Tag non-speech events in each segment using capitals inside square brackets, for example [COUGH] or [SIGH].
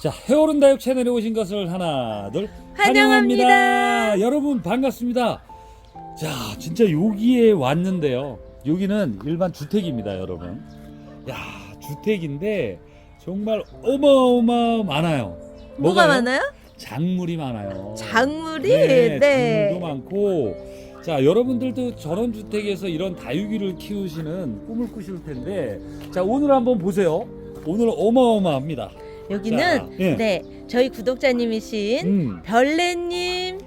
자, 헤어른 다육 채널에 오신 것을 하나, 둘 환영합니다. 여러분 반갑습니다. 자, 진짜 여기에 왔는데요. 여기는 일반 주택입니다, 여러분. 야, 주택인데 정말 어마어마 많아요. 뭐가 뭐가요? 많아요? 작물이 많아요. 작물이 네, 네. 작물도 많고. 자, 여러분들도 저런 주택에서 이런 다육이를 키우시는 꿈을 꾸실 텐데, 자, 오늘 한번 보세요. 오늘 어마어마합니다. 여기는 자, 예. 네 저희 구독자님이신 음, 별내에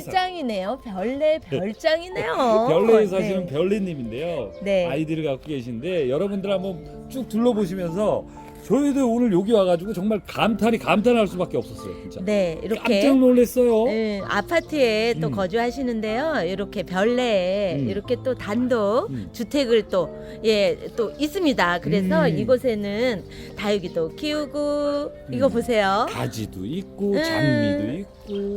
사- 별장이네요. 별내 별장이네요. [LAUGHS] 별내에 사시는 네. 별내님인데요. 네. 아이디를 갖고 계신데 여러분들 한번 쭉 둘러보시면서 저희도 오늘 여기 와가지고 정말 감탄이 감탄할 수밖에 없었어요, 진짜. 네 이렇게 깜짝 놀랐어요. 네, 아파트에 또 음. 거주하시는데요. 이렇게 별내에 음. 이렇게 또 단독 음. 주택을 또 예 또 있습니다. 그래서 음. 이곳에는 다육이도 키우고 이거 음. 보세요. 가지도 있고 음. 장미도 있고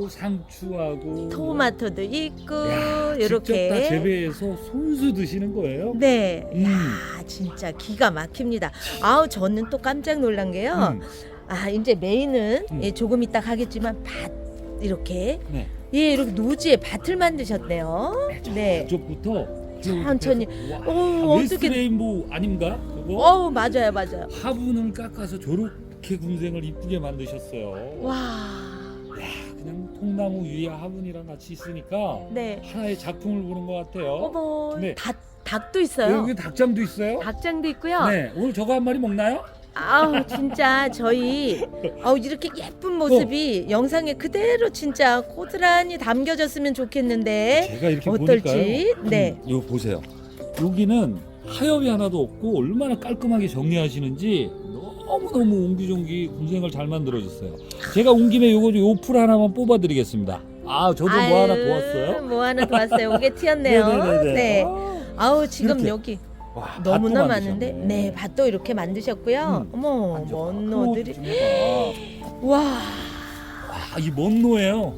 상추하고 토마토도 있고 야, 직접 다 이렇게 재배해서 손수 드시는 거예요. 네. 음. 야, 진짜 기가 막힙니다. 아우 저는 또 깜짝 놀란 게요. 음, 아 이제 메인은 음. 예, 조금 이따 가겠지만 밭 이렇게 네. 예 이렇게 노지에 밭을 만드셨네요. 네. 이쪽부터 천천히. 와, 어, 어떻게- 레인보우 아닌가? 그거 어우 맞아요 맞아요. 화분을 깎아서 저렇게 군생을 이쁘게 만드셨어요. 와. 통나무 위에 화분이랑 같이 있으니까 네. 하나의 작품을 보는 것 같아요. 어머 네. 닭 닭도 있어요. 여기 닭장도 있어요. 닭장도 있고요. 네, 오늘 저거 한 마리 먹나요? 아우 진짜 저희 [LAUGHS] 어 이렇게 예쁜 모습이 영상에 그대로 진짜 고스란히 담겨졌으면 좋겠는데 제가 이렇게 어떨지? 보니까요. 네. 음, 이거 보세요. 여기는 하엽이 하나도 없고 얼마나 깔끔하게 정리하시는지 너무 너무 옹기종기 군생을 잘 만들어줬어요. 제가 온 김에 요거 요풀 하나만 뽑아드리겠습니다. 아, 저도 뭐 하나 아유, 도왔어요? 뭐 하나 도왔어요. 오게 튀었네요. 네네네네. 네. 아, 아우 지금 이렇게. 여기 와, 너무나 밭도 많은데 만드셨네. 네 밭도 이렇게 만드셨고요. 음. 어머 완전 먼 크고 노들이 좀 해봐. 와 와, 이 먼 노예요.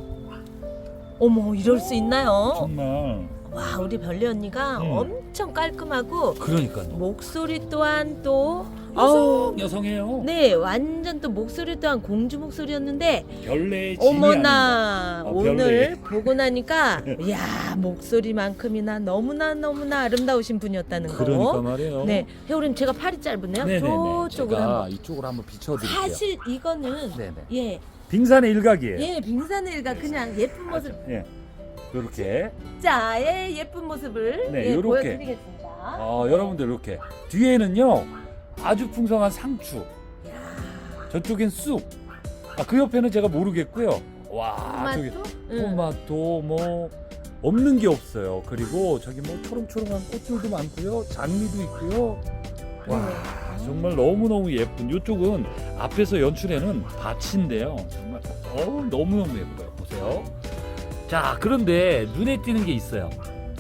어머 이럴 수 있나요? 정말. 와 우리 별리 언니가 음. 엄청 깔끔하고 그러니까요. 목소리 또한 또 아우 여성, 여성이에요. 네 완전 또 목소리 또한 공주 목소리였는데 별내의 진이 아닙니다. 어머나 아, 오늘 별내. [LAUGHS] 보고 나니까 야 목소리만큼이나 너무나 너무나 아름다우신 분이었다는 거. 그러니까 말이에요. 네, 회오님 제가 팔이 짧으네요. 네네네. 저쪽으로 제가 한번. 이쪽으로 한번 비춰드릴게요. 사실 이거는 네네. 예, 빙산의 일각이에요. 예 빙산의 일가 그냥 예쁜 모습 예. 이렇게. 자의 예쁜 모습을 네, 예, 요렇게. 보여드리겠습니다. 어, 여러분들 이렇게 뒤에는요 아주 풍성한 상추. 야, 저쪽엔 쑥. 아, 그 옆에는 제가 모르겠고요. 와, 저기 토마토, 응. 토마토 뭐 없는 게 없어요. 그리고 저기 뭐 초롱초롱한 꽃들도 많고요. 장미도 있고요. 와 네. 정말 너무 너무 예쁜. 이쪽은 앞에서 연출에는 밭인데요. 정말 어우 너무 너무 예뻐요. 보세요. 자 그런데 눈에 띄는 게 있어요.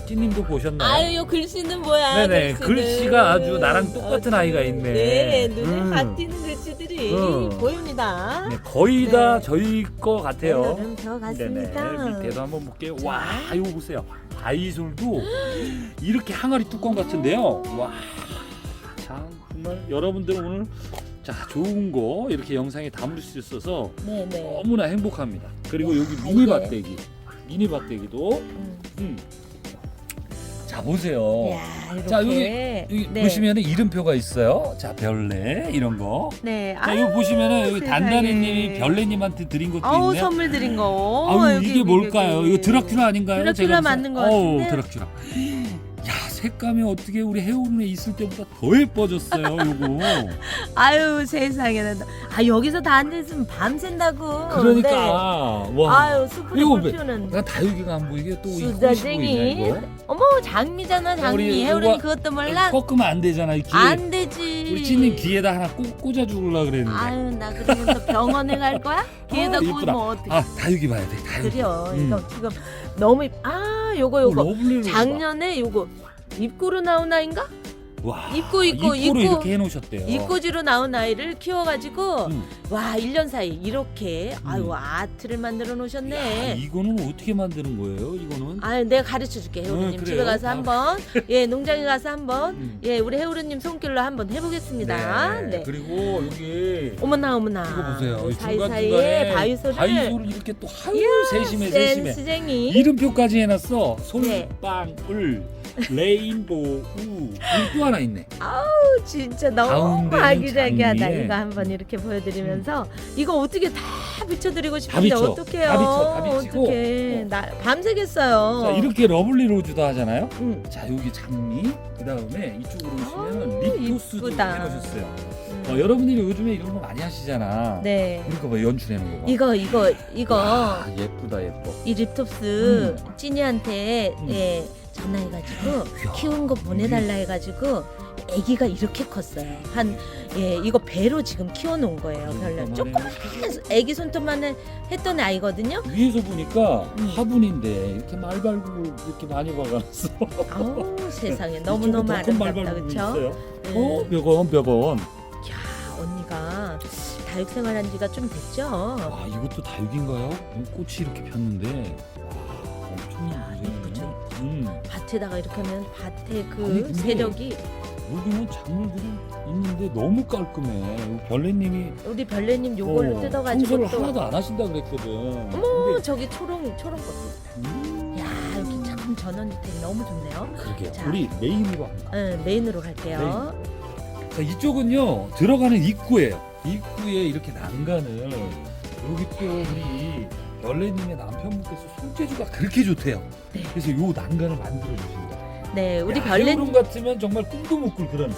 찐님도 보셨나요? 아유, 요 글씨는 뭐야? 네네, 글씨는. 글씨가 아주 나랑 똑같은 아이가 있네. 네, 눈에 음. 확 띄는 글씨들이 음. 보입니다. 네, 거의 다 네. 저희 거 같아요. 오늘은 저 같습니다. 네네, 밑에도 한번 볼게요. 와, 이거 보세요. 아이솔도 이렇게 항아리 뚜껑 같은데요. 와, 참 정말 여러분들 오늘 자 좋은 거 이렇게 영상에 담을 수 있어서 네네. 너무나 행복합니다. 그리고 여기 미니 이게- 밭대기, 미니 밭대기도 음. 음. 자 보세요. 야, 이렇게. 자, 여기 여기 네. 보시면은 이름표가 있어요. 자 별내 이런 거. 네. 자 아유, 여기 보시면은 여기 세상에. 단단히님이 별내님한테 드린 것도 아우 있네요. 선물 드린 거. 아유 여기, 이게 여기, 뭘까요? 여기. 이거 드라큘라 아닌가요? 드라큘라 제가 무슨- 맞는 것 어우, 같은데요? 드라큘라. 야 색감이 어떻게 우리 해오름에 있을 때보다 더 예뻐졌어요. 요거. [LAUGHS] 아유 세상에 나. 아 여기서 다 앉아 있으면 밤샌다고. 그러니까 네. 와. 아유 이거 왜- 필요는. 나 다육이가 안 보이게 또이 꽃이 수다쟁이. 어머 장미잖아 장미. 이거- 그것도 몰라? 꺾으면 안 되잖아. 이 귀에. 안 되지. 우리 찐님 귀에다 하나 꽂, 꽂아 주려고 그랬는데. 아유 나 그러면서 병원에 갈 거야? [LAUGHS] 귀에다 아, 이쁘다. 꽂으면? 아 다육이 봐야 돼. 다육이. 그래요. 음. 이거 지금 너무 입... 아 요거 어, 요거 러블리로. 작년에 요거 입구로 나온 아인가? 와 입고, 입고, 입고로 입고. 이렇게 해놓으셨대요. 입꼬지로 나온 아이를 키워가지고 음. 와 1년 사이 이렇게 음. 아유 아트를 만들어 야, 놓으셨네. 이거는 어떻게 만드는 거예요? 이거는? 아, 내가 가르쳐 줄게 해우르님 어, 그래요? 집에 가서 아. 한번 예 농장에 가서 한번 음. 예 우리 해우르님 손길로 한번 해보겠습니다. 네. 그리고 여기 어머나 어머나. 이거 보세요. 이 사이사이에 중간중간에 바위소를 바위소를 이렇게 또 하유 세심해 세심해. 센스쟁이. 이름표까지 해놨어. 네. 솔방울 레인보우 그리고 또 하나 있네. 진짜 너무 가운데는 아기자기하다. 장미에. 이거 한번 이렇게 보여드리면서 이거 어떻게 다 비춰드리고 다 싶은데 비춰. 어떡해요? 다 비춰, 다 비치고. 어떡해. 나 밤새겠어요. 자 이렇게 러블리 로즈도 하잖아요. 응. 자 여기 장미 그 다음에 이쪽으로 아우, 립토스도 이쁘다. 해놓으셨어요. 음. 어, 여러분들이 요즘에 이런 거 많이 하시잖아. 네. 이거 봐 연출해놓은 거 봐. 이거 이거 이거 와, 예쁘다 예뻐. 이 립톱스 찐이한테 음. 예 전화해가지고 키운 거 보내달라 해가지고 아기가 이렇게 컸어요. 한 예 이거 배로 지금 키워놓은 거예요. 별로 그러니까 조그만 아기 손톱만 했던 아이거든요. 위에서 보니까 음. 화분인데 이렇게 말발굽 이렇게 많이 박아놨어. 아우 [LAUGHS] 세상에 너무 너무 아름답다 그렇죠? 어, 벽원 벽원. 야 언니가 다육 생활한 지가 좀 됐죠. 와 이것도 다육인가요? 음, 꽃이 이렇게 폈는데 와, 엄청. 이쁘죠? 음, 밭에다가 이렇게 하면 밭에 그 아니, 근데 세력이 여기는 작물들이 있는데 너무 깔끔해. 별내님이 우리 별내님 요걸로 어, 뜯어가지고 청소를 또 하나도 안 하신다 그랬거든. 어머 저기 초롱 초롱 꽃. 음, 야 여기 참 전원 주택 너무 좋네요. 그러게 자. 우리 메인으로 한다. 응, 메인으로 갈게요. 자 이쪽은요 들어가는 입구예요. 입구에 이렇게 난간을 여기 또 우리 별내님의 남편분께서 손재주가 그렇게 좋대요. 네. 그래서 요 난간을 만들어 주신다. 네, 우리 야, 별내 해오름 같으면 정말 꿈도 못 꿀 그런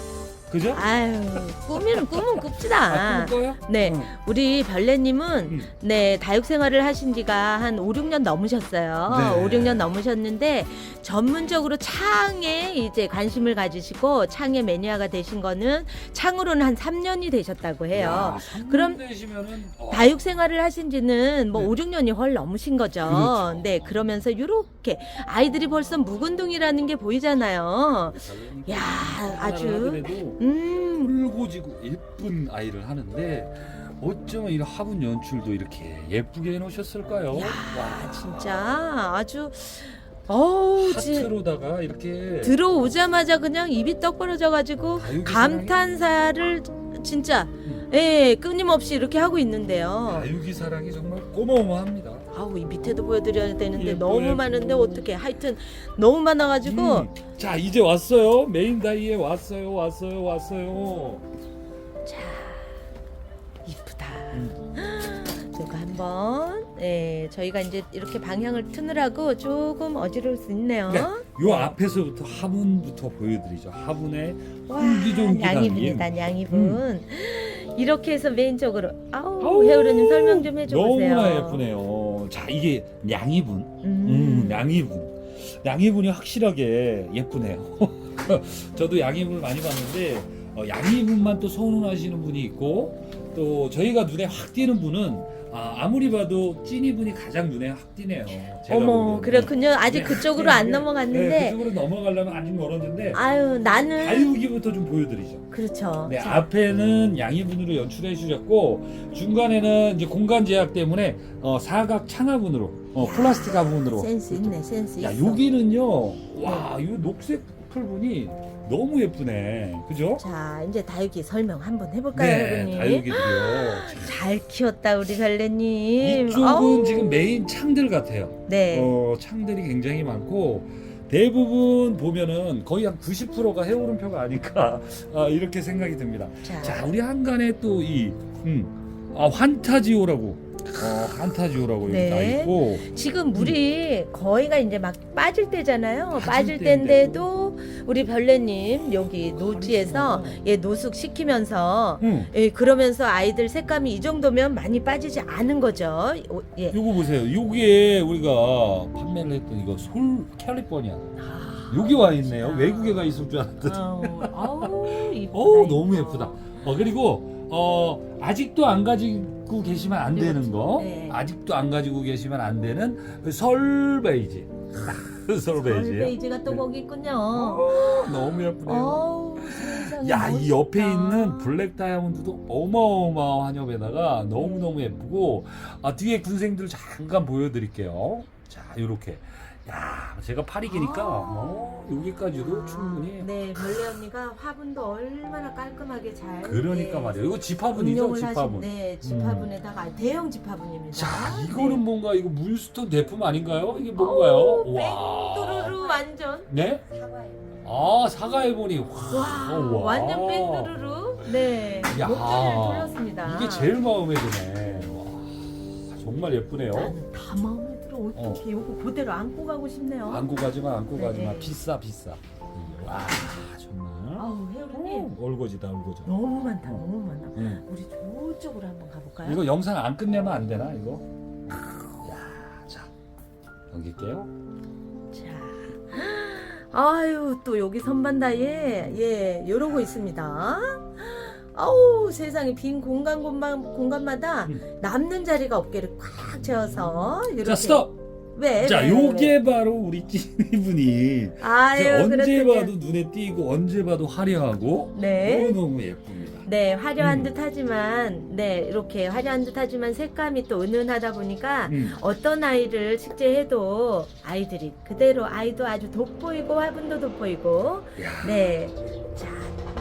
그죠? 아유 꿈이는 꿈은 아, 꿉시다. 꿈꿔요? 네, 응. 우리 별내님은 음. 네 다육 생활을 하신 지가 한 5, 6년 넘으셨어요. 네. 5, 6년 넘으셨는데 전문적으로 창에 이제 관심을 가지시고 창의 매니아가 되신 거는 창으로는 한 3년이 되셨다고 해요. 야, 그럼 그럼 되시면은 어, 다육 생활을 하신 지는 뭐 네. 5, 6년이 훨 넘으신 거죠. 그렇죠. 네, 그러면서 이렇게 아이들이 벌써 묵은둥이라는 게 보이잖아요. 별내님 야, 아주 음, 붉고지고 예쁜 아이를 하는데 어쩌면 이런 화분 연출도 이렇게 예쁘게 해놓으셨을까요? 야, 와, 진짜 아주 어우, 지, 하트로다가 이렇게 들어오자마자 그냥 입이 떡 벌어져 가지고 다육이 감탄사를 진짜 음. 예, 끊임없이 이렇게 하고 있는데요. 다육이 사랑이 정말 꼬마어마합니다. 아우, 이 밑에도 보여드려야 되는데 예뻐, 너무. 많은데 어떻게 하여튼 너무 많아가지고 음. 자 이제 왔어요. 메인 다이에 왔어요. 왔어요. 왔어요. 자 이쁘다. 음. [GASPS] 이거 한번 예 저희가 이제 이렇게 방향을 트느라고 조금 어지러울 수 있네요. 네. 요 앞에서부터 화분부터 보여드리죠. 화분에 와 양이분이다 양이분. [GASPS] 이렇게 해서 메인 쪽으로 아우, 해우르님 설명 좀 해줘 보세요. 너무나 예쁘네요. 자 이게 양이분. 음. 음, 양이분. 양이분이 확실하게 예쁘네요. [LAUGHS] 저도 양이분을 많이 봤는데 어, 양이분만 또 선호하시는 분이 있고 또 저희가 눈에 확 띄는 분은 아, 무리 봐도 찐이 분이 가장 눈에 확 띄네요. 제가 어머 보기에는. 그렇군요. 아직 네, 그쪽으로 네, 안 네. 넘어갔는데 네, 그쪽으로 넘어가려면 아직 멀었는데 아유 나는 다육이부터 좀 보여드리죠. 그렇죠. 네, 자, 앞에는 양이분으로 연출해 주셨고 중간에는 이제 공간 제약 때문에 어, 사각 창화분으로 어, 플라스틱 화분으로 센스 있네 센스 있어. 야 여기는요 와이 녹색 풀분이 너무 예쁘네 그죠? 자 이제 다육이 설명 한번 해볼까요, 네 여러분님? 다육이들이요 [GASPS] 잘 키웠다 우리 별내님. 이쪽은 아우. 지금 메인 창들 같아요 네. 어, 창들이 굉장히 많고 대부분 보면은 거의 한 90%가 해오름표가 아닐까 아, 이렇게 생각이 듭니다 자, 자 우리 한간에 또 이 음, 아, 환타지오라고 어, 환타지오라고 네. 여기 나 있고 지금 물이 거의가 이제 막 빠질 때잖아요. 빠질 빠질 때인데도. 우리 별내님 여기 노지에서 예 노숙 시키면서 음, 예 그러면서 아이들 색감이 이 정도면 많이 빠지지 않은 거죠. 오, 예. 요거 보세요 요게 우리가 판매를 했던 이거 솔 캘리포니아 아, 여기 와 있네요. 진짜. 외국에 가 있을 줄 알았더니. 아우, 아우 [LAUGHS] 이쁘다. 어 너무. 예쁘다. 어 그리고 어 아직도 안 가지고 계시면 안 되는 거. 네. 아직도 안 가지고 계시면 안 되는 그 설베이지. [LAUGHS] 솔베이지. 솔베이지가 또 거기 있군요. 어, 너무 예쁘네요. 어우 세상에 야, 이 옆에 멋있다. 있는 블랙 다이아몬드도 어마어마한 협에다가 너무너무 예쁘고, 아, 뒤에 군생들 잠깐 보여드릴게요. 자, 요렇게. 야, 제가 팔이 기니까, 아. 어, 여기까지도 아, 충분히. 네, 별내 언니가 화분도 얼마나 깔끔하게 잘. 그러니까 네, 말이에요. 이거 집화분이죠, 집화분. 네, 집화분에다가 대형 집화분입니다. 자, 이거는 네. 뭔가 이거 물스톤 대품 아닌가요? 이게 뭔가요? 와. 뺑뚜루루 완전. 네? 아, 사과해 보니, 와. 와, 와. 완전 뺑뚜루루. 네, 야. 목줄을 돌렸습니다. 이게 제일 마음에 드네. 와, 정말 예쁘네요. 나는 다 마음에 들어. 어떻게 이거 그대로 안고 가고 싶네요. 안고 가지마, 안고 네. 가지마. 비싸, 비싸. 와, 정말. 아우 혜우님 오, 얼거지다, 얼거져. 너무 많다, 너무 많아. 응. 우리 저쪽으로 한번 가볼까요? 이거 영상 안 끝내면 안 되나, 이거? 야, 자, 넘길게요. 자, 아유 또 여기 선반다에 예 이러고 있습니다. 아우 세상에 빈 공간 공간 공간마다 음. 남는 자리가 없게를 꽉 채워서 이렇게 자, 스톱! 왜? 자, 왜, 요게 왜? 바로 우리 찐이분이 아유 언제 그렇군요. 봐도 눈에 띄고 언제 봐도 화려하고 네. 너무 너무 예쁩니다. 네, 화려한 음. 듯 하지만 네 이렇게 화려한 듯 하지만 색감이 또 은은하다 보니까 음. 어떤 아이를 식재해도 아이들이 그대로 아이도 아주 돋보이고 화분도 돋보이고 야, 네. 자,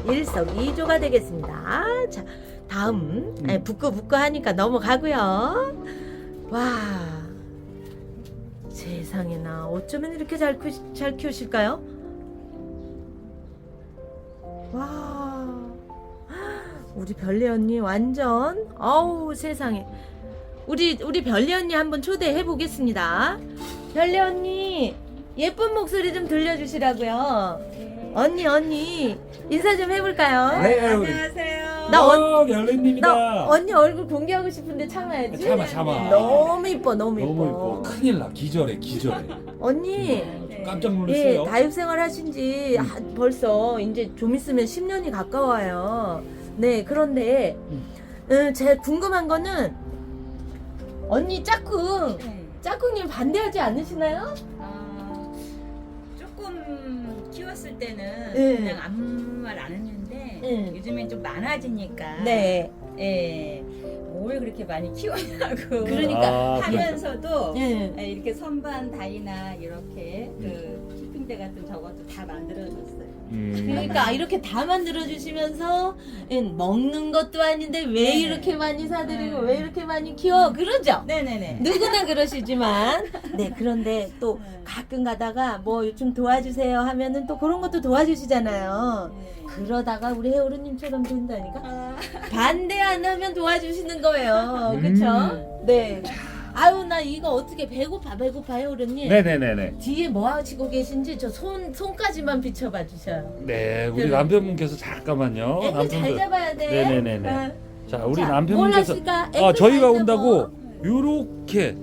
일석이조가 되겠습니다. 자, 다음. 음. 네, 부끄부끄 하니까 넘어가고요. 와. 세상에나 어쩌면 이렇게 잘, 키, 잘 키우실까요? 와. 우리 별내 언니 완전 어우 세상에. 우리 우리 별내 언니 한번 초대해 보겠습니다. 별내 언니 예쁜 목소리 좀 들려주시라고요. 언니 언니 인사 좀 해볼까요? 네. 안녕하세요. 나 언- 어. 나 언니 얼굴 공개하고 싶은데 참아야지. 참아, 참아. 너무 이뻐 너무 이뻐. 너무 이뻐. 큰일 나. 기절해, 기절해. 언니 네. 깜짝 예 놀랐어요. 다육생활 하신 지 음. 아, 벌써 이제 좀 있으면 10년이 가까워요. 네 그런데 음. 음, 제가 궁금한 거는 언니 짝꿍 네. 짝꿍님 반대하지 않으시나요? 아, 키웠을 때는 네. 그냥 아무 말 안 했는데 네. 요즘엔 좀 많아지니까 네. 예. 뭘 그렇게 많이 키웠냐고 그러니까 아, 하면서도 예. 예, 이렇게 선반 다이나 이렇게 그 키핑대 같은 저것도 다 만들어줬어요. 음. 그러니까 이렇게 다 만들어 주시면서 먹는 것도 아닌데 왜 네. 이렇게 많이 사드리고 네. 왜 이렇게 많이 키워 그러죠? 네네네. 누구나 그러시지만 [LAUGHS] 네 그런데 또 네. 가끔 가다가 뭐좀 도와주세요 하면은 또 그런 것도 도와주시잖아요. 네. 그러다가 우리 혜오르님처럼 된다니까 아, 반대 안 하면 도와주시는 거예요. [LAUGHS] 음. 그렇죠? 네. 아유 나 이거 어떻게 배고파 배고파 혜오르님. 네네네네. 뒤에 뭐 하시고 계신지 저 손 손까지만 비춰봐 주셔요. 네, 우리 네. 남편분께서 잠깐만요. 애들 잘 남편분. 잡아야 돼. 네네네네. 어. 자, 우리 자, 뭘 남편분께서? 아, 애들 저희가 잘 온다고. 요렇게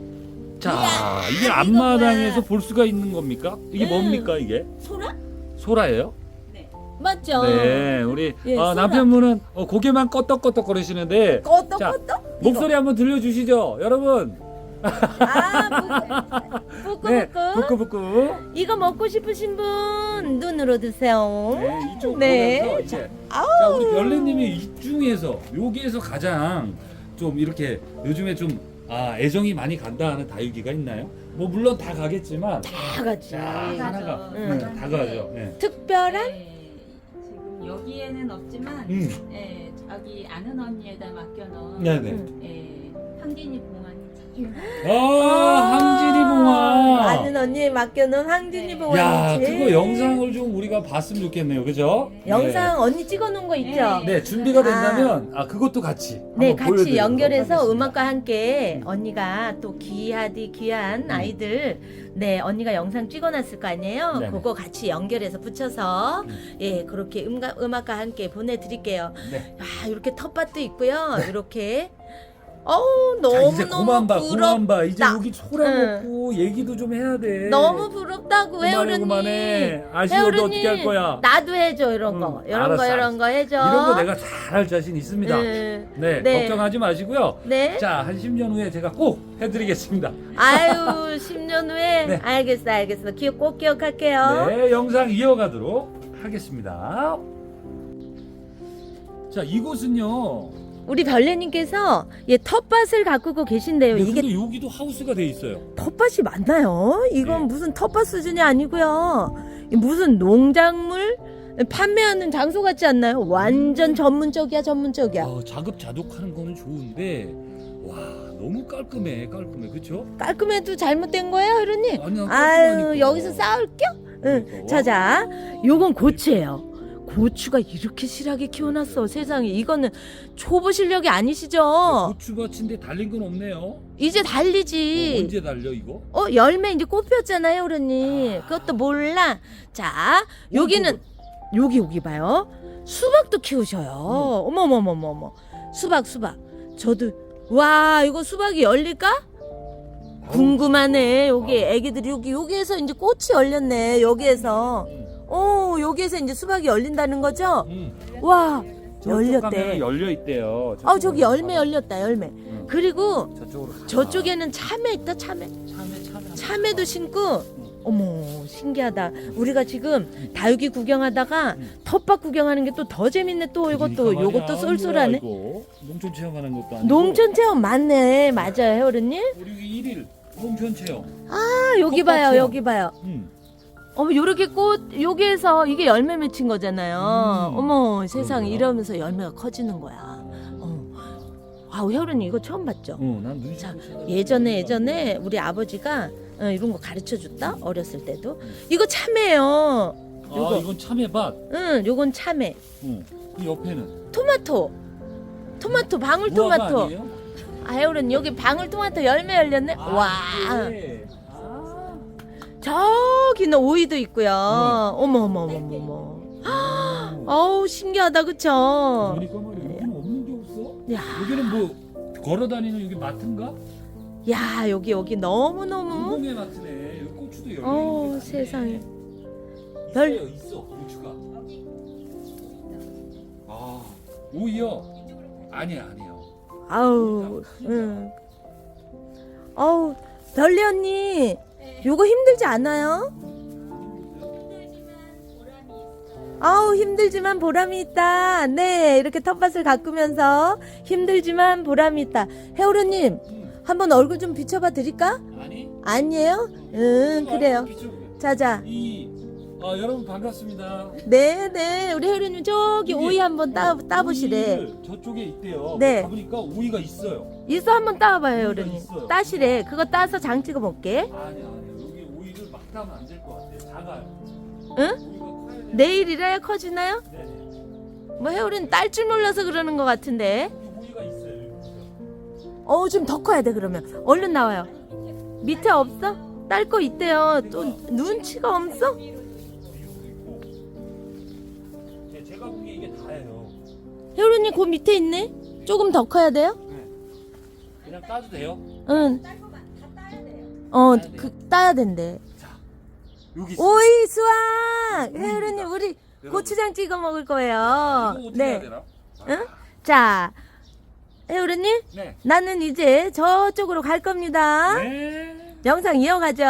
자, 이야, 이게 이거 앞마당에서. 볼 수가 있는 겁니까? 이게 음. 뭡니까, 이게? 소라? 소라예요? 맞죠? 네, 우리 예, 어, 소라. 남편분은 어, 고개만 껐덕껐덕 거리시는데 자, 꺼떡꺼떡? 목소리 한번 들려주시죠, 여러분. 아, 뿌꾸뿌꾸. 네, 부끄부끄. 이거 먹고 싶으신 분 눈으로 드세요. 네, 이쪽 네. 이제 아우. 자, 우리 별내님이 이 중에서 여기에서 가장 좀 이렇게 요즘에 좀 아, 애정이 많이 간다 하는 다육이가 있나요? 뭐 물론 다 가겠지만 다 같이. 자, 하나가 음. 네, 다 가죠. 네. 특별한? 네. 여기에는 없지만 음. 예, 자기 아는 언니에다 맡겨놓은 네네. 음. 예, 황진이 봉안이 아, 항진이 봉화. 아는 언니에 맡겨놓은 황진이 네. 봉화. 야, 그거 영상을 좀 우리가 봤으면 좋겠네요. 그죠? 영상 언니 찍어놓은 거 있죠? 네. 네, 준비가 된다면 아, 그것도 같이 네, 한번 같이 보여드리도록 연결해서 하겠습니다. 음악과 함께 음. 언니가 또 귀하디 귀한 음. 아이들 네 언니가 영상 찍어놨을 거 아니에요. 네네. 그거 같이 연결해서 붙여서 음. 예 그렇게 음가, 음악과 함께 보내드릴게요. 네. 아 이렇게 텃밭도 있고요. 이렇게 어우 자 너무 이제 너무 그만 봐 부럽. 그만 봐 이제 나- 여기 소라먹고 얘기도 좀 해야 돼 너무 부럽다고 그만해 회오르님. 그만해 아쉬워도 회오르님, 어떻게 할 거야 나도 해줘 이런 거, 응, 이런 알았어, 거, 이런 알았어. 거 해줘. 이런 거 내가 잘 할 자신 있습니다 네. 네, 네. 걱정하지 마시고요 네. 자 한 10년 후에 제가 꼭 해드리겠습니다 아유 [LAUGHS] 10년 후에 네. 알겠어, 알겠어. 기억 꼭 기억할게요. 네 영상 이어가도록 하겠습니다 자 이곳은요 우리 별내님께서 예 텃밭을 가꾸고 계신데요. 네, 이게 근데 여기도 하우스가 돼 있어요 텃밭이 맞나요? 이건 네. 무슨 텃밭 수준이 아니고요. 이 무슨 농작물 판매하는 장소 같지 않나요? 완전 전문적이야, 전문적이야. 아, 자급자족하는 거는 좋은데 와 너무 깔끔해 깔끔해 그쵸? 깔끔해도 잘못된 거예요, 회로님? 아니야 아유, 깔끔하니까. 여기서 싸울게요? 응. 그러니까. 자자, 요건 고추예요. 고추가 이렇게 실하게 키워놨어, 세상에. 이거는 초보 실력이 아니시죠? 고추밭인데 달린 건 없네요 이제 어, 달리지. 언제 달려 이거? 어, 열매 이제 꽃 피었잖아요, 회로님. 그것도 몰라. 자, 여기는, 여기, 여기 봐요. 수박도 키우셔요. 어머머머머머. 수박, 수박. 저도, 와, 이거 수박이 열릴까? 궁금하네. 여기 애기들이 여기 여기에서 이제 꽃이 열렸네. 여기에서. 오, 여기에서 이제 수박이 열린다는 거죠? 응. 와, 열렸대. 열려 있대요 어, 저기 열매 열렸다, 열매. 응. 그리고 저쪽으로 가. 저쪽에는 참외 있다, 참외. 참외 참외 참외도 심고. 어머, 신기하다. 우리가 지금 다육이 구경하다가 응. 텃밭 구경하는 게 또 더 재밌네. 또 이것도 그러니까 요것도 말이야. 쏠쏠하네. 이거. 농촌 체험하는 것도 아니고 농촌 체험 맞네. 맞아요, 혜오르님. 우리 1일 농촌 체험 아, 여기 봐요, 꽃밭이요. 여기 봐요. 응. 어머 요렇게 꽃 여기에서 이게 열매 맺힌 거잖아요. 음. 어머 그러게요. 이러면서 열매가 커지는 거야. 어. 아우 혜우는 이거 처음 봤죠? 어, 난 눈이 자, 좀 예전에 예전에 우리 아버지가 어, 이런 거 가르쳐 줬다 어렸을 때도 이거 참외요. 아 요거. 이건 참외밭 응, 요건 참외. 응. 그 옆에는 토마토. 토마토 방울토마토. 아니에요? 아 혜우는 여기 방울토마토 열매 열렸네. 아, 와. 그래. 아. 저기는 오이도 있고요. 음. 어머 어머 어머 어머. 어머. 오. 어우 신기하다 그쵸? 그러니까 말이야 여기는 없는 게 없어? 야. 여기는 뭐 걸어다니는 여기 마트인가? 야 여기 여기 너무 너무 공공의 마트네 여기 고추도 열려 어 세상에 별 있어요 있어 고추가 아 오이요 아니야 아니요 아우 응 아우 별리 언니 요거 힘 들지 않아요? 아우 힘들지만 보람이 있다 네 이렇게 텃밭을 가꾸면서 힘들지만 보람이 있다 혜오르님 응. 한번 얼굴 좀 비춰봐 드릴까? 아니 아니에요? 응 그래요 비춰보세요. 자자 이 아, 여러분 반갑습니다 네네 우리 혜오르님 저기 오이 한번 따, 따보시래 오이를 저쪽에 있대요 네. 가보니까 오이가 있어요 있어 한번 따봐요, 오이가. 있어요. 따시래. 그거 따서 장 찍어 아니야 여기 오 이를 막 따면 안 될 것 같아요 작아요 응? 오이가 커야 돼 내일이라야 커지나요? 네네 뭐 혜우는 딸줄 몰라서 그러는 것 같은데. 여기 오이가 있어요 여기. 어, 좀 더 커야 돼 그러면. 얼른 나와요. 밑에 없어? 딸 거 있대요. 또 눈치가 없어? 있고 네, 제가 보기에 이게 다예요 혜우님 그 밑에 있네. 조금 더 커야 돼요? 그냥 따도 돼요 응. 어, 그 따야 된대. 여기 있어 오이 수확. 혜우님 우리 고추장 찍어 먹을 거예요. 이거 어떻게 해야 네. 되나? 응? 자, 혜우님 네 나는 이제 저쪽으로 갈 겁니다. 네. 영상 이어가죠.